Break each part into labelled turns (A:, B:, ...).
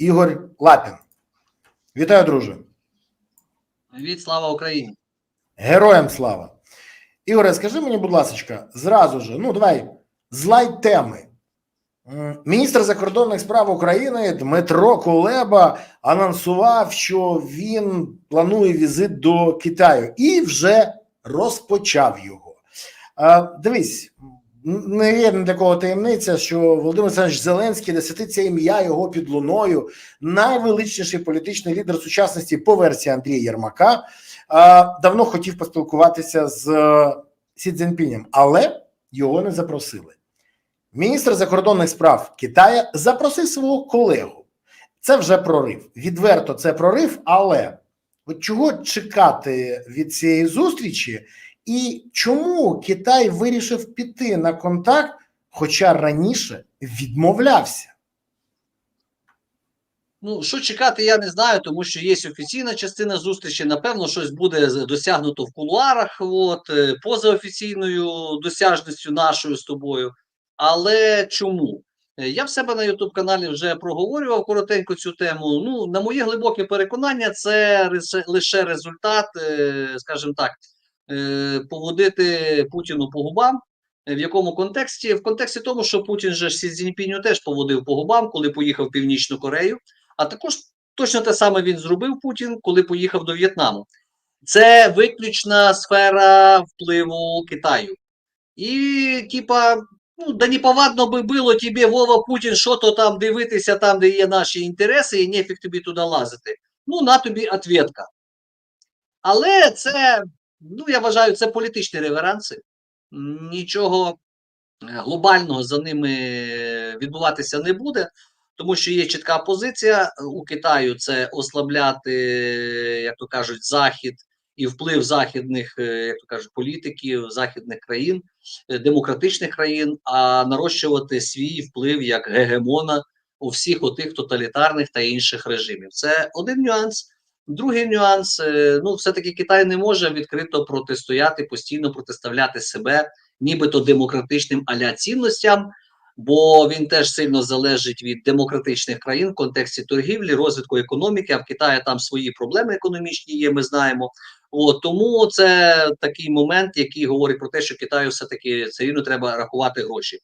A: Ігор Лапін. Вітаю, друже.
B: Від слава Україні.
A: Героям слава. Ігоре, скажи мені, будь ласка, зразу же, ну давай, злай теми. Міністр закордонних справ України Дмитро Кулеба анонсував, що він планує візит до Китаю і вже розпочав його. Дивись, не є для кого таємниця, що Володимир Олександрович Зеленський, де святиться ім'я його під луною, найвеличніший політичний лідер сучасності по версії Андрія Єрмака, давно хотів поспілкуватися з е, Сі Цзіньпінем, але його не запросили. Міністр закордонних справ Китая запросив свого колегу. Це вже прорив. Відверто це прорив, але от чого чекати від цієї зустрічі, і чому Китай вирішив піти на контакт, хоча раніше відмовлявся?
B: Ну що чекати, я не знаю, тому що є офіційна частина зустрічі. Напевно, щось буде досягнуто в кулуарах, от е, поза офіційною досяжністю нашою з тобою. Але чому? Е, Я в себе на youtube каналі вже проговорював коротенько цю тему. Ну, на моє глибоке переконання, це лише результат, е, скажімо так, поводити Путіну по губам. Е, В якому контексті? В контексті тому, що Путін же Сі Цзіньпіню теж поводив по губам, коли поїхав в Північну Корею. А також точно те саме він зробив Путін, коли поїхав до В'єтнаму. Це виключна сфера впливу Китаю. І, типа, ну, да неповадно би було тобі, Вова Путін, що то там дивитися, там, де є наші інтереси, і нефіг тобі туди лазити. Ну, на тобі ответка. Але це, ну, я вважаю, це політичні реверанси. Нічого е, глобального за ними відбуватися не буде, тому що є чітка позиція у Китаю це ослабляти, як то кажуть, захід і вплив західних, е, як то кажуть, політиків західних країн, е, демократичних країн, а нарощувати свій вплив як гегемона у всіх отих тоталітарних та інших режимів. Це один нюанс. Другий нюанс: е, ну, все-таки Китай не може відкрито протистояти, постійно протиставляти себе, нібито демократичним аля цінностям, бо він теж сильно залежить від демократичних країн в контексті торгівлі, розвитку економіки. А в Китаї там свої проблеми економічні є. Ми знаємо. От, тому це такий момент, який говорить про те, що Китаю все-таки все рівно треба рахувати гроші.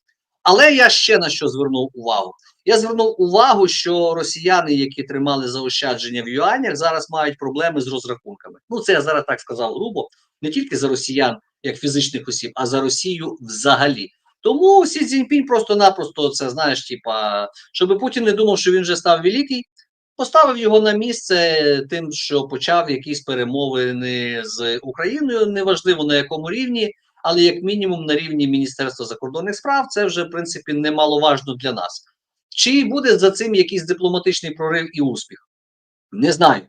B: Але я ще на що звернув увагу. Я звернув увагу, що росіяни, які тримали заощадження в юанях, зараз мають проблеми з розрахунками. Ну це я зараз так сказав грубо, не тільки за росіян, як фізичних осіб, а за Росію взагалі. Тому Сі Цзіньпінь просто-напросто це знаєш, типа, щоб Путін не думав, що він вже став великий, поставив його на місце тим, що почав якісь перемовини з Україною, неважливо на якому рівні, але як мінімум на рівні Міністерства закордонних справ, це вже в принципі немаловажно для нас. Чи буде за цим якийсь дипломатичний прорив і успіх? Не знаю.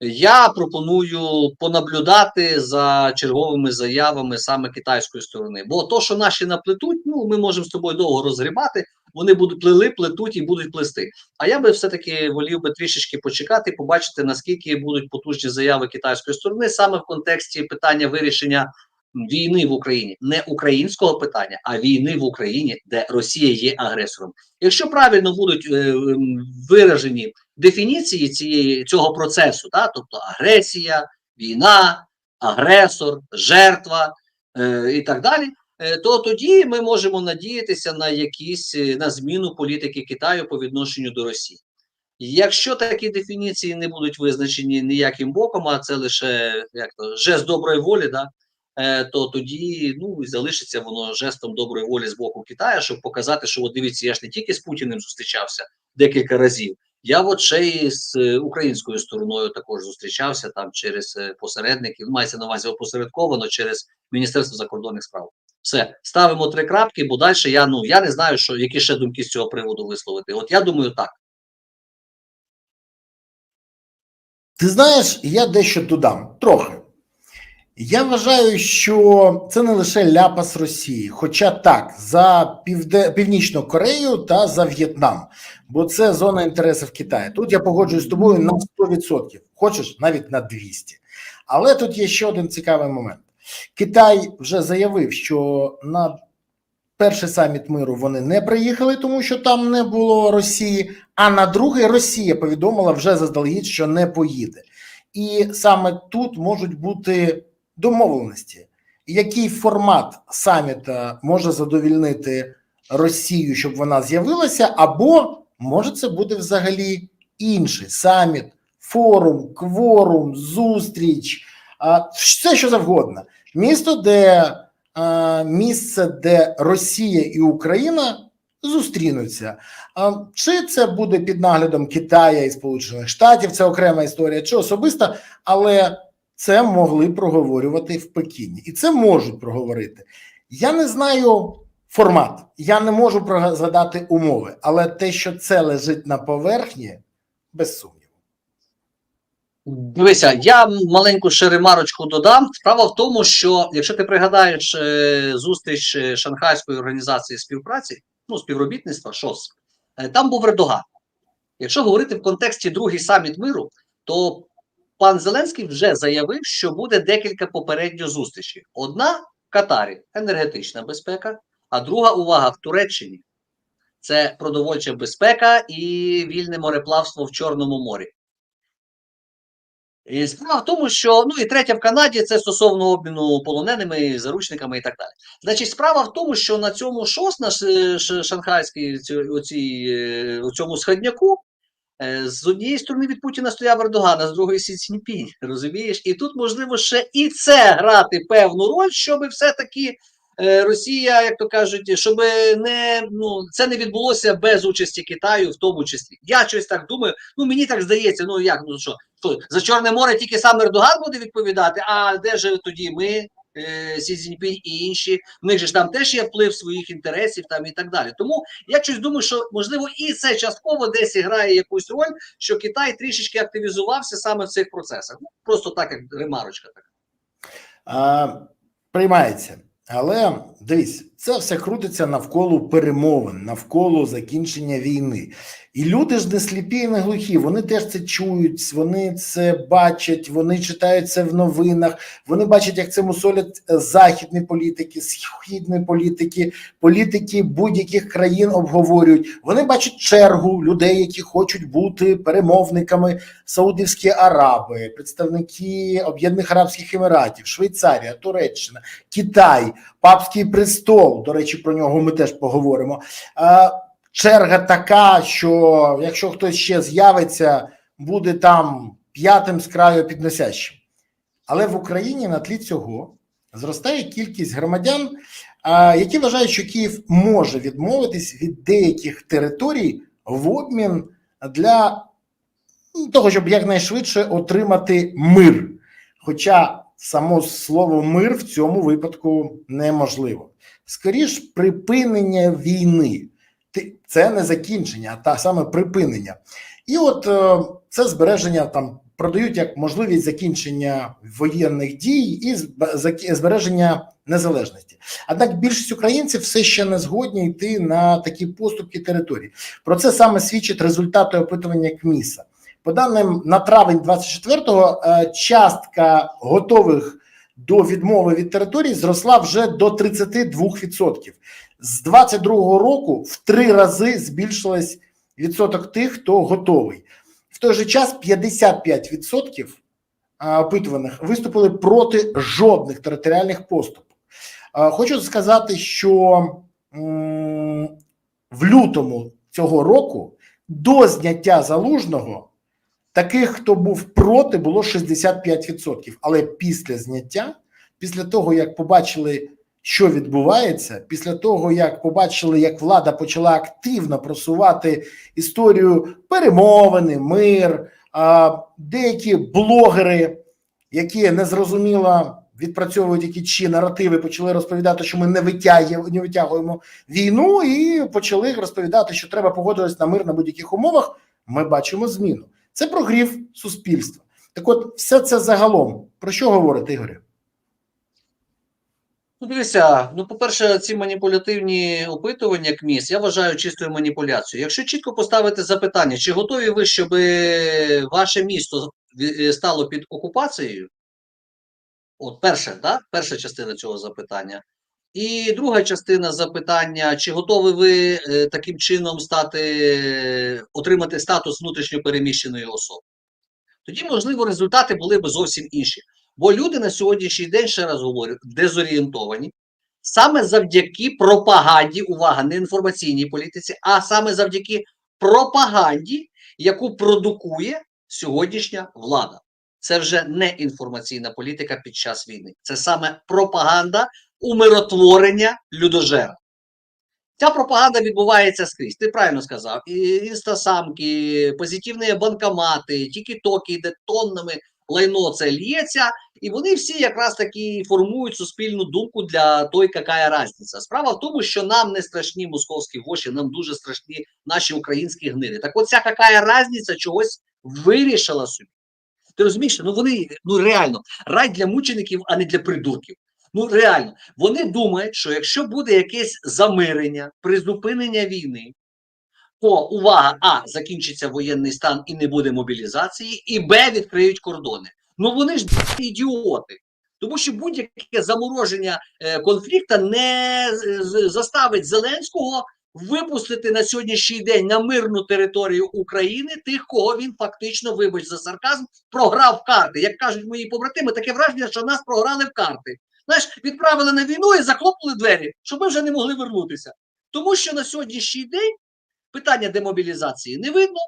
B: Я пропоную понаблюдати за черговими заявами саме китайської сторони. Бо то, що наші наплетуть, ну ми можемо з тобою довго розгрібати. Вони будуть плели, плетуть і будуть плести. А я би все-таки волів би трішечки почекати, побачити наскільки будуть потужні заяви китайської сторони саме в контексті питання вирішення війни в Україні, не українського питання, а війни в Україні, де Росія є агресором. Якщо правильно будуть е, виражені дефініції цієї цього процесу, да, тобто агресія, війна, агресор, жертва е, і так далі. е, То тоді ми можемо надіятися на якісь е, на зміну політики Китаю по відношенню до Росії. Якщо такі дефініції не будуть визначені ніяким боком, а це лише як то жест доброї волі, да, то тоді ну і залишиться воно жестом доброї волі з боку Китаю, щоб показати, що от дивіться, я ж не тільки з Путіним зустрічався декілька разів. Я от ще й з е, українською стороною також зустрічався там через е, посередників. Мається на увазі опосередковано через Міністерство закордонних справ. Все ставимо три крапки, бо далі я ну я не знаю, що які ще думки з цього приводу висловити. От я думаю, так.
A: Ти знаєш, я дещо додам трохи. Я вважаю, що це не лише ляпас Росії, хоча так, за Півде... Північну Корею та за В'єтнам, бо це зона інтересів Китаю. Тут я погоджуюсь з тобою на 100%, хочеш навіть на 200%. Але тут є ще один цікавий момент. Китай вже заявив, що на перший саміт миру вони не приїхали, тому що там не було Росії. А на другий Росія повідомила вже заздалегідь, що не поїде. І саме тут можуть бути домовленості. Який формат саміта може задовільнити Росію, щоб вона з'явилася, або може це буде взагалі інший саміт, форум, кворум, зустріч, все що завгодно. Місто, де місце, де Росія і Україна зустрінуться. Чи це буде під наглядом Китая і Сполучених Штатів? Це окрема історія, чи особиста, але це могли проговорювати в Пекіні, і це можуть проговорити. Я не знаю формат, я не можу згадати умови, але те, що це лежить на поверхні, без сумніву.
B: Дивися, я маленьку ще ремарочку додам. Справа в тому, що якщо ти пригадаєш е, зустріч е, Шанхайської організації співпраці, ну співробітництва ШОС, е, там був Ердоган. Якщо говорити в контексті другий саміт миру, то пан Зеленський вже заявив, що буде декілька попередньо зустрічей. Одна в Катарі енергетична безпека, а друга увага в Туреччині це продовольча безпека і вільне мореплавство в Чорному морі. І справа в тому, що ну і третя в Канаді це стосовно обміну полоненими, заручниками і так далі. Значить, справа в тому, що на цьому ШОС, на ш- шанхайській е, у цьому сходняку, е, з однієї сторони від Путіна стояв Ердоган, а з другої Сі Цзіньпінь, розумієш? І тут можливо ще і це грати певну роль, щоб все-таки е, Росія, як то кажуть, щоб не ну це не відбулося без участі Китаю, в тому числі. Я щось так думаю. Ну мені так здається. Ну як ну що, що за Чорне море тільки сам Ердоган буде відповідати. А де ж тоді ми? Е, Сі Цзіньпінь і інші, в них же ж там теж є вплив своїх інтересів там і так далі. Тому я щось думаю, що можливо і це частково десь грає якусь роль, що Китай трішечки активізувався саме в цих процесах. Ну просто так, як ремарочка така.
A: Приймається. Але дивись, це все крутиться навколо перемовин, навколо закінчення війни. І люди ж не сліпі і не глухі. Вони теж це чують, вони це бачать, вони читають це в новинах. Вони бачать, як це мусолять е, західні політики, східні політики, політики будь-яких країн обговорюють. Вони бачать чергу людей, які хочуть бути перемовниками. Саудівські Араби, представники Об'єднаних Арабських Еміратів, Швейцарія, Туреччина, Китай, Папський престол. До речі, про нього ми теж поговоримо. Е, Черга така, що якщо хтось ще з'явиться, буде там п'ятим з краю підносящим. Але в Україні на тлі цього зростає кількість громадян, а, які вважають, що Київ може відмовитись від деяких територій в обмін для ну, того, щоб якнайшвидше отримати мир. Хоча само слово мир в цьому випадку неможливо. Скоріш, припинення війни. Це не закінчення, а та саме припинення. І от е, це збереження там продають як можливість закінчення воєнних дій і збереження незалежності. Однак більшість українців все ще не згодні йти на такі поступки територій. Про це саме свідчать результати опитування КМІСа. По даним на травень 24-го, е, частка готових до відмови від територій зросла вже до 32%. З 22-го року в три рази збільшилась відсоток тих, хто готовий. В той же час 55% опитуваних виступили проти жодних територіальних поступок. Хочу сказати, що в лютому цього року до зняття залужного таких, хто був проти, було 65%. Але після зняття, після того, як побачили, що відбувається, після того, як побачили, як влада почала активно просувати історію перемовини, мир, а, деякі блогери, які незрозуміло відпрацьовують які чи наративи, почали розповідати, що ми не витягуємо, не витягуємо війну, і почали розповідати, що треба погодитися на мир на будь-яких умовах. Ми бачимо зміну. Це прогрів суспільства. Так, от, все це загалом про що говорить Ігоря?
B: Ну, дивися, ну, по-перше, ці маніпулятивні опитування КМІС я вважаю чистою маніпуляцією. Якщо чітко поставити запитання, чи готові ви, щоб ваше місто стало під окупацією? От перше, да? перша частина цього запитання. І друга частина запитання: чи готові ви е, таким чином стати отримати статус внутрішньопереміщеної особи? Тоді, можливо, результати були б зовсім інші. Бо люди на сьогоднішній день, ще раз говорю, дезорієнтовані саме завдяки пропаганді, увага, не інформаційній політиці, а саме завдяки пропаганді, яку продукує сьогоднішня влада. Це вже не інформаційна політика під час війни. Це саме пропаганда умиротворення людожера. Ця пропаганда відбувається скрізь. Ти правильно сказав. І інстасамки, позитивні банкомати, тікі-токи, де тоннами лайно це лється, і вони всі якраз таки формують суспільну думку для той, яка різниця. Справа в тому, що нам не страшні московські гоші, нам дуже страшні наші українські гниди. Так от ця яка різниця чогось вирішила собі. Ти розумієш, ну вони ну реально рай для мучеників, а не для придурків. Ну реально, вони думають, що якщо буде якесь замирення, призупинення війни, то увага, а закінчиться воєнний стан і не буде мобілізації, і Б відкриють кордони. Ну вони ж ідіоти. Тому що будь-яке замороження е, конфлікту не заставить Зеленського випустити на сьогоднішній день на мирну територію України тих, кого він фактично, вибач за сарказм, програв карти. Як кажуть мої побратими, таке враження, що нас програли в карти. Знаєш, відправили на війну і захлопнули двері, щоб ми вже не могли вернутися. Тому що на сьогоднішній день питання демобілізації не видно,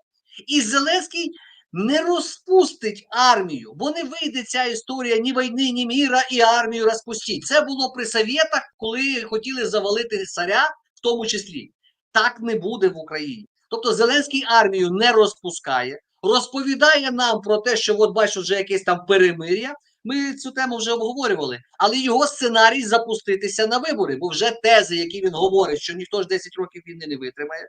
B: і Зеленський не розпустить армію, бо не вийде ця історія ні війни, ні міра, і армію розпустіть. Це було при совєтах, коли хотіли завалити царя, в тому числі. Так не буде в Україні. Тобто Зеленський армію не розпускає, розповідає нам про те, що от бачу, вже якесь там перемир'я. Ми цю тему вже обговорювали, але його сценарій запуститися на вибори, бо вже тези, які він говорить, що ніхто ж 10 років війни не витримає.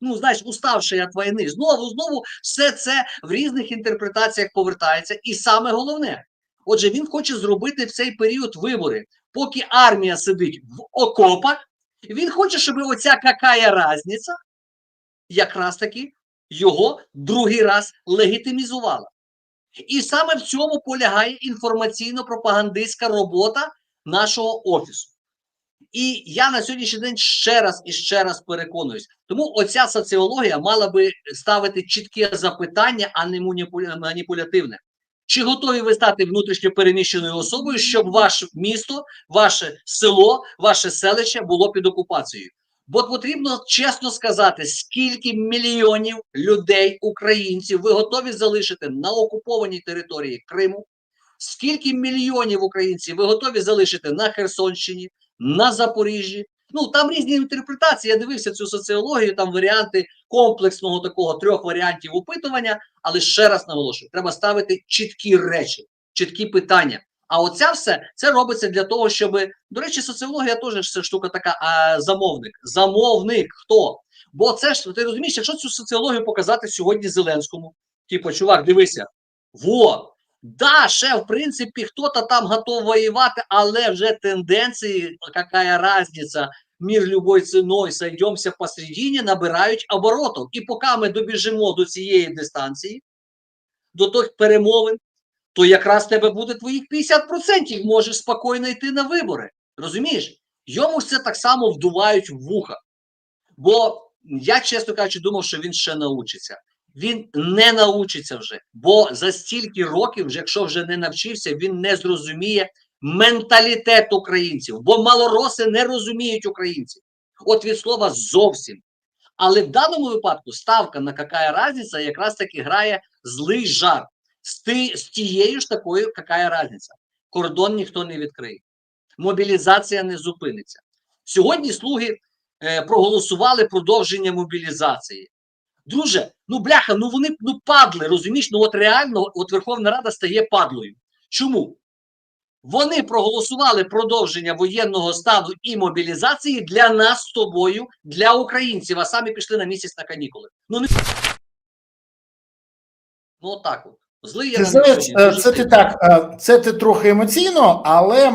B: Ну, знаєш, уставши від війни, знову знову все це в різних інтерпретаціях повертається. І саме головне, отже, він хоче зробити в цей період вибори, поки армія сидить в окопах. Він хоче, щоб оця какая різниця якраз таки його другий раз легітимізувала. І саме в цьому полягає інформаційно-пропагандистська робота нашого офісу. І я на сьогоднішній день ще раз і ще раз переконуюсь. Тому оця соціологія мала би ставити чітке запитання, а не маніпу- маніпулятивне. Чи готові ви стати внутрішньо переміщеною особою, щоб ваше місто, ваше село, ваше селище було під окупацією? Бо потрібно чесно сказати, скільки мільйонів людей, українців ви готові залишити на окупованій території Криму, скільки мільйонів українців ви готові залишити на Херсонщині, на Запоріжжі. Ну там різні інтерпретації. Я дивився цю соціологію, там варіанти комплексного такого трьох варіантів опитування. Але ще раз наголошую: треба ставити чіткі речі, чіткі питання. А оця все це робиться для того, щоб до речі, соціологія теж це штука така. А замовник, замовник хто? Бо це ж ти розумієш, якщо цю соціологію показати сьогодні Зеленському, типу, чувак, дивися, во. Да, ще в принципі хто-то там готов воювати, але вже тенденції, яка різниця, мір любой ціною, сойдемося посередині, набирають оборотів. І поки ми добіжимо до цієї дистанції, до тих перемовин, то якраз тебе буде твоїх 50%, можеш спокійно йти на вибори. Розумієш? Йому це так само вдувають в вуха. Бо я, чесно кажучи, думав, що він ще научиться. Він не научиться вже, бо за стільки років, вже якщо вже не навчився, він не зрозуміє менталітет українців, бо малороси не розуміють українців. От від слова зовсім. Але в даному випадку ставка на яка різниця якраз таки грає злий жарт з, ти, з тією ж такою, яка різниця. Кордон ніхто не відкриє, мобілізація не зупиниться. Сьогодні слуги е, проголосували продовження мобілізації. Друже, ну бляха, ну вони ну падли, розумієш? Ну от реально, от Верховна Рада стає падлою. Чому? Вони проголосували продовження воєнного стану і мобілізації для нас з тобою, для українців, а самі пішли на місяць на канікули. Ну не ну отак от. Злий я
A: Ти
B: на
A: знаєш,
B: них сьогодні,
A: е,
B: дуже
A: це ти так, е, це ти трохи емоційно, але е,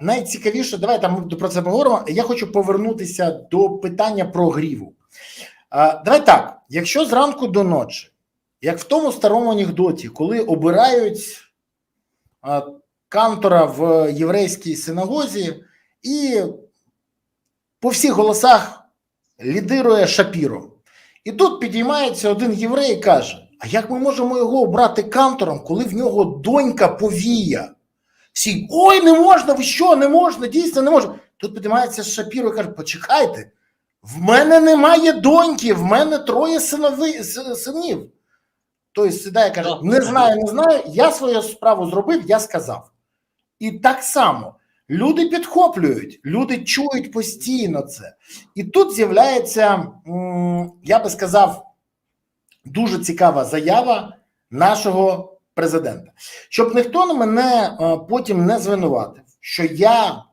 A: найцікавіше, давай там про це поговоримо. Я хочу повернутися до питання про гріву. Е, Давай так: якщо зранку до ночі, як в тому старому анекдоті, коли обирають кантора в єврейській синагозі, і по всіх голосах лідирує Шапіро. І тут підіймається один єврей і каже: А як ми можемо його обрати кантором, коли в нього донька повія? Всі ой, не можна, ви що, не можна, дійсно не можна. Тут підіймається Шапіро і каже: Почекайте, в мене немає доньки, в мене троє синови, синів. Тобто сідає і каже: не знаю, не знаю, я свою справу зробив, я сказав. І так само люди підхоплюють, люди чують постійно це. І тут з'являється, я би сказав, дуже цікава заява нашого президента. Щоб ніхто мене е, потім не звинуватив, що я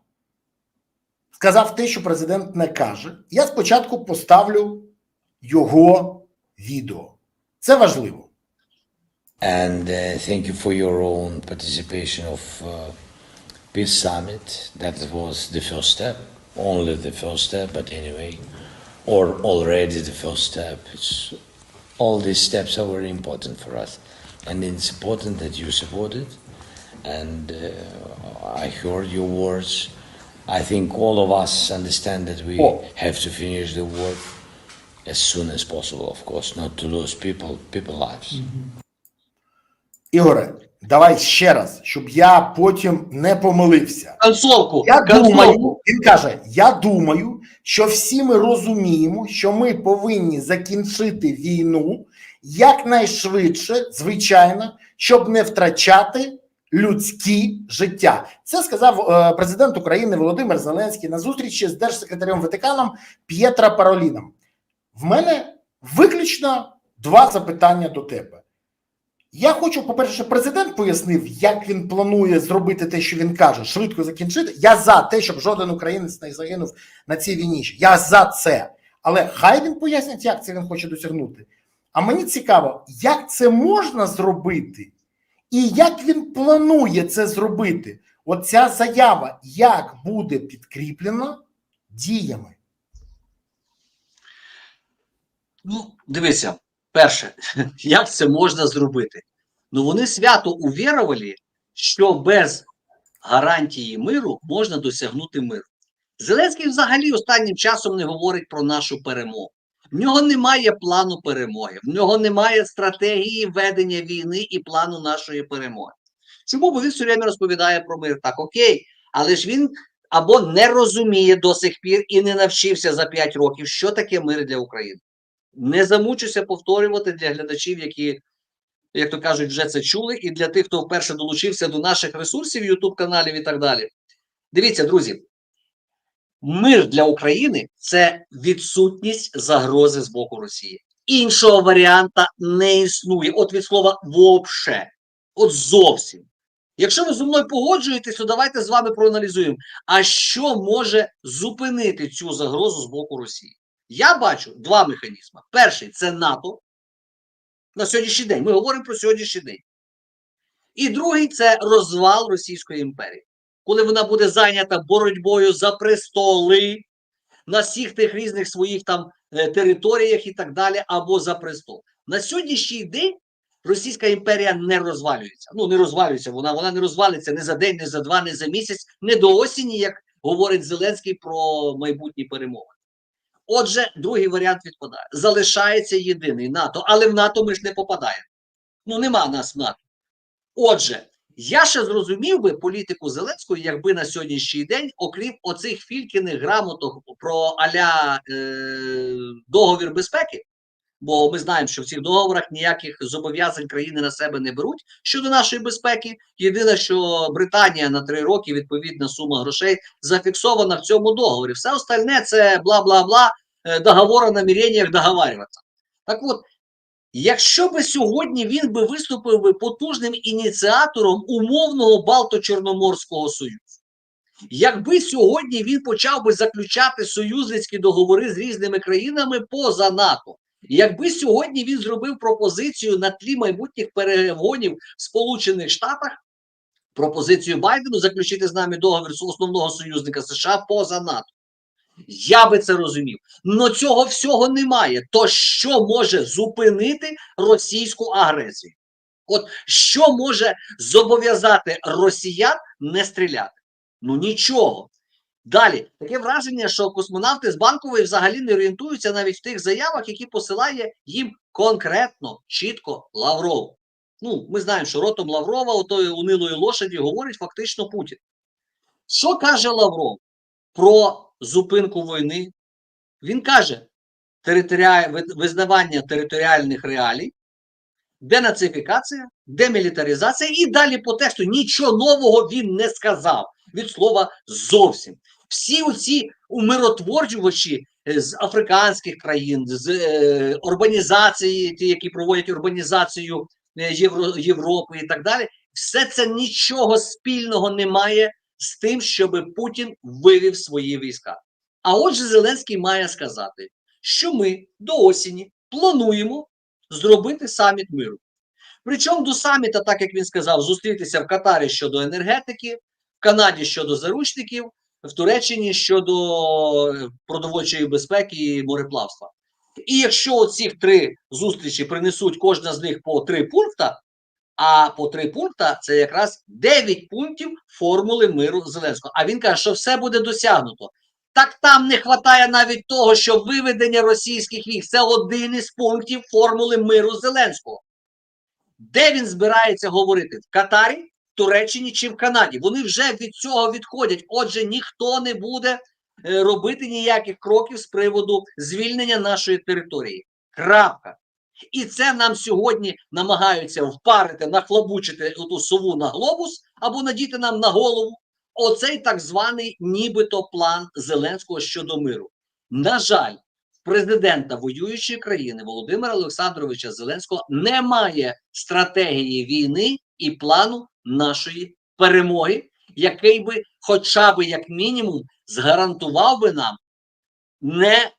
A: сказав те, що президент не каже, я спочатку поставлю його відео. Це важливо.
C: And uh, thank you for your own participation of uh, Peace Summit. That was the first step, only the first step, but anyway, or already the first step. It's, all these steps are very important for us, and it's important that you support it. And uh, I heard your words. I think all of us understand that we
A: Oh.
C: have to finish the work as soon as possible, of course, not to lose people, people lives.
A: Ігоре, давай ще раз, щоб я потім не помилився.
B: Концовку.
A: Я
B: концовку.
A: думаю, він каже: Я думаю, що всі ми розуміємо, що ми повинні закінчити війну якнайшвидше, звичайно, щоб не втрачати людські життя. Це сказав е, президент України Володимир Зеленський на зустрічі з держсекретарем Ватиканом П'єтра Пароліном. В мене виключно два запитання до тебе. Я хочу, по-перше, щоб президент пояснив, як він планує зробити те, що він каже, швидко закінчити. Я за те, щоб жоден українець не загинув на цій війні. Я за це. Але хай він пояснить, як це він хоче досягнути. А мені цікаво, як це можна зробити, і як він планує це зробити. Оця заява як буде підкріплена діями.
B: Ну, дивися, перше, як це можна зробити? Ну, вони свято увірували, що без гарантії миру можна досягнути миру. Зеленський взагалі останнім часом не говорить про нашу перемогу. В нього немає плану перемоги, в нього немає стратегії ведення війни і плану нашої перемоги. Чому? Бо він все время розповідає про мир. Так, окей, але ж він або не розуміє до сих пір і не навчився за 5 років, що таке мир для України. Не замучуся повторювати для глядачів, які, як то кажуть, вже це чули, і для тих, хто вперше долучився до наших ресурсів, Ютуб каналів і так далі. Дивіться, друзі, мир для України це відсутність загрози з боку Росії. Іншого варіанта не існує. От від слова «вообще». От зовсім. Якщо ви зі мною погоджуєтесь, то давайте з вами проаналізуємо, а що може зупинити цю загрозу з боку Росії. Я бачу два механізми. Перший це НАТО на сьогоднішній день. Ми говоримо про сьогоднішній день. І другий це розвал Російської імперії, коли вона буде зайнята боротьбою за престоли на всіх тих різних своїх там е, територіях і так далі, або за престол. На сьогоднішній день Російська імперія не розвалюється. Ну, не розвалюється, вона, вона не розвалиться не за день, не за два, не за місяць, не до осені, як говорить Зеленський про майбутні перемоги. Отже, другий варіант відпадає. Залишається єдиний НАТО, але в НАТО ми ж не попадаємо. Ну, нема нас в НАТО. Отже, я ще зрозумів би політику Зеленського, якби на сьогоднішній день, окрім оцих фількіних грамоток про аля е, договір безпеки, бо ми знаємо, що в цих договорах ніяких зобов'язань країни на себе не беруть щодо нашої безпеки. Єдине, що Британія на три роки відповідна сума грошей зафіксована в цьому договорі. Все остальне це бла бла бла, договор о наміреннях договарюватися. Так от, якщо би сьогодні він би виступив би потужним ініціатором умовного Балто-Чорноморського союзу. Якби сьогодні він почав би заключати союзницькі договори з різними країнами поза НАТО, якби сьогодні він зробив пропозицію на тлі майбутніх перегонів в Сполучених Штатах, пропозицію Байдену заключити з нами договір з основного союзника США поза НАТО. Я би це розумів. Но цього всього немає. То що може зупинити російську агресію? От що може зобов'язати росіян не стріляти? Ну нічого. Далі таке враження, що космонавти з банкової взагалі не орієнтуються навіть в тих заявах, які посилає їм конкретно, чітко Лавров. Ну, ми знаємо, що ротом Лаврова, отої унилої лошаді, говорить фактично Путін. Що каже Лавров про зупинку війни? Він каже: територіа... визнавання територіальних реалій, денацифікація, демілітаризація і далі по тексту нічого нового він не сказав від слова зовсім. Всі оці умиротворювачі е, з африканських країн, з е, урбанізації, ті, які проводять урбанізацію е, Євро, Європи і так далі, все це нічого спільного не має з тим, щоб Путін вивів свої війська. А отже, Зеленський має сказати, що ми до осені плануємо зробити саміт миру. Причому до саміта, так як він сказав, зустрітися в Катарі щодо енергетики, в Канаді щодо заручників, в Туреччині щодо е, продовольчої безпеки і мореплавства. І якщо оці три зустрічі принесуть кожна з них по три пункта, а по три пункта це якраз 9 пунктів формули миру Зеленського. А він каже, що все буде досягнуто. Так там не вистачає навіть того, що виведення російських військ це один із пунктів формули миру Зеленського. Де він збирається говорити? В Катарі, Туреччині чи в Канаді? Вони вже від цього відходять. Отже, ніхто не буде е, робити ніяких кроків з приводу звільнення нашої території. Крапка. І це нам сьогодні намагаються впарити, нахлобучити ту сову на глобус або надіти нам на голову. Оцей так званий нібито план Зеленського щодо миру. На жаль, президента воюючої країни Володимира Олександровича Зеленського немає стратегії війни і плану нашої перемоги, який би, хоча б як мінімум, згарантував би нам не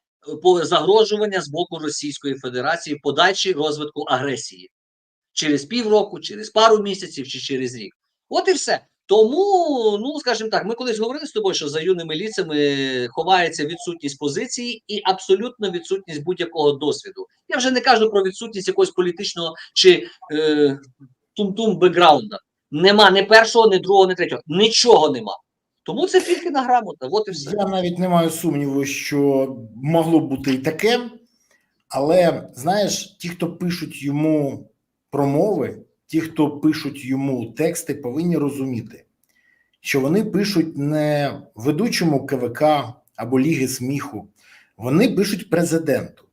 B: загрожування з боку Російської Федерації подальшій розвитку агресії через півроку, через пару місяців чи через рік. От і все. Тому, ну скажімо так, ми колись говорили з тобою, що за юними ліцями ховається відсутність позиції і абсолютно відсутність будь-якого досвіду. Я вже не кажу про відсутність якогось політичного чи е, тум-тум бекграунда. Нема ні першого, ні другого, ні третього. Нічого нема. Тому це тільки на грамота. От і все.
A: Я навіть не маю сумніву, що могло бути і таке, але знаєш, ті, хто пишуть йому промови, ті, хто пишуть йому тексти, повинні розуміти, що вони пишуть не ведучому КВК або Ліги сміху, вони пишуть президенту.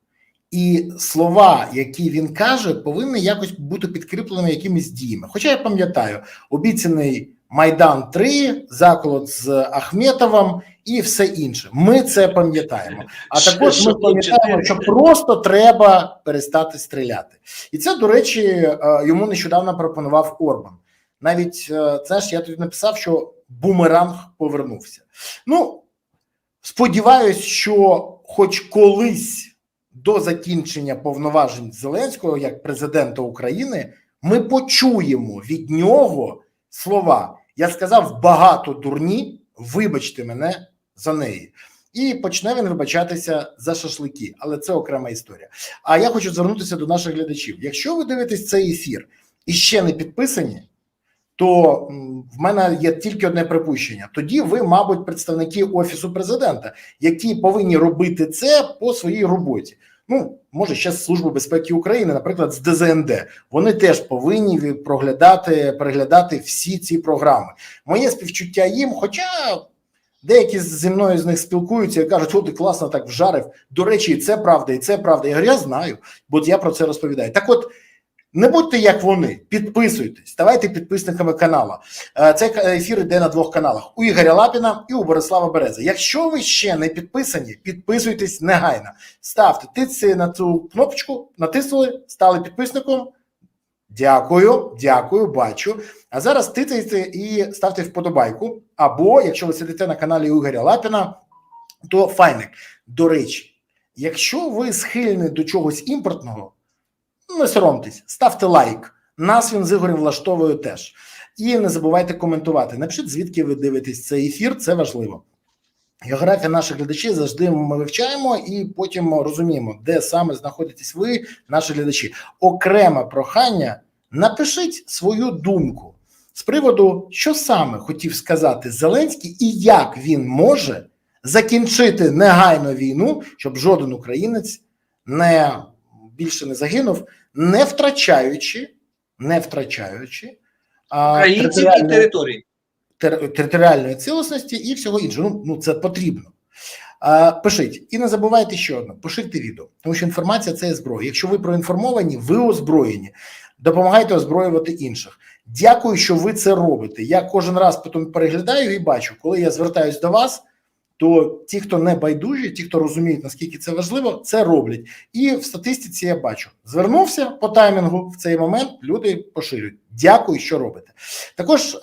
A: І слова, які він каже, повинні якось бути підкріпленими якимись діями. Хоча я пам'ятаю, обіцяний Майдан 3, заколот з Ахметовим і все інше. Ми це пам'ятаємо. А також ми пам'ятаємо, що просто треба перестати стріляти. І це, до речі, е, йому нещодавно пропонував Орбан. Навіть е, знаєш, я тобі написав, що бумеранг повернувся. Ну, сподіваюсь, що хоч колись до закінчення повноважень Зеленського як президента України ми почуємо від нього слова. Я сказав багато дурні, вибачте мене за неї. І почне він вибачатися за шашлики, але це окрема історія. А я хочу звернутися до наших глядачів. Якщо ви дивитесь цей ефір і ще не підписані, то в мене є тільки одне припущення. Тоді ви, мабуть, представники офісу президента, які повинні робити це по своїй роботі. Ну, може, ще з Служби безпеки України, наприклад, з ДЗНД. Вони теж повинні проглядати, переглядати всі ці програми. Моє співчуття їм, хоча деякі зі мною з них спілкуються і кажуть, о, ти класно так вжарив. До речі, і це правда, і це правда. Я говорю, я знаю, бо я про це розповідаю. Так от. Не будьте як вони, підписуйтесь, ставайте підписниками канала. Е, Цей ефір йде на двох каналах: у Ігоря Лапіна і у Борислава Берези. Якщо ви ще не підписані, підписуйтесь негайно. Ставте тицці на цю кнопочку, натиснули, стали підписником. Дякую, дякую, бачу. А зараз тицяйте і ставте вподобайку. Або, якщо ви сидите на каналі Ігоря Лапіна, то файник. До речі, якщо ви схильні до чогось імпортного, не соромтесь, ставте лайк. Нас він з Ігорем влаштовує теж. І не забувайте коментувати. Напишіть, звідки ви дивитесь цей ефір, це важливо. Географія наших глядачів завжди ми вивчаємо і потім розуміємо, де саме знаходитесь ви, наші глядачі. Окреме прохання: напишіть свою думку. з приводу, що саме хотів сказати Зеленський і як він може закінчити негайно війну, щоб жоден українець не більше не загинув, не втрачаючи, не втрачаючи
B: Українців і території.
A: тер- територіальної цілісності і всього іншого. Ну, ну це потрібно. А, пишіть і не забувайте ще одне: поширте відео, тому що інформація це є зброя. Якщо ви проінформовані, ви озброєні. Допомагайте озброювати інших. Дякую, що ви це робите. Я кожен раз потім переглядаю і бачу, коли я звертаюсь до вас, то ті, хто не байдужі, ті, хто розуміють, наскільки це важливо, це роблять. І в статистиці я бачу: звернувся по таймінгу в цей момент. Люди поширюють. Дякую, що робите. Також е,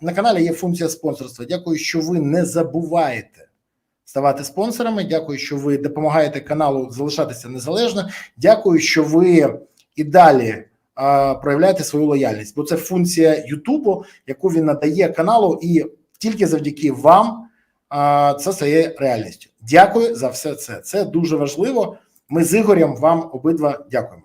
A: на каналі є функція спонсорства. Дякую, що ви не забуваєте ставати спонсорами. Дякую, що ви допомагаєте каналу залишатися незалежно. Дякую, що ви і далі е, проявляєте свою лояльність, бо це функція Ютубу, яку він надає каналу, і тільки завдяки вам це стає реальністю. Дякую за все це. Це дуже важливо. Ми з Ігорем вам обидва дякуємо.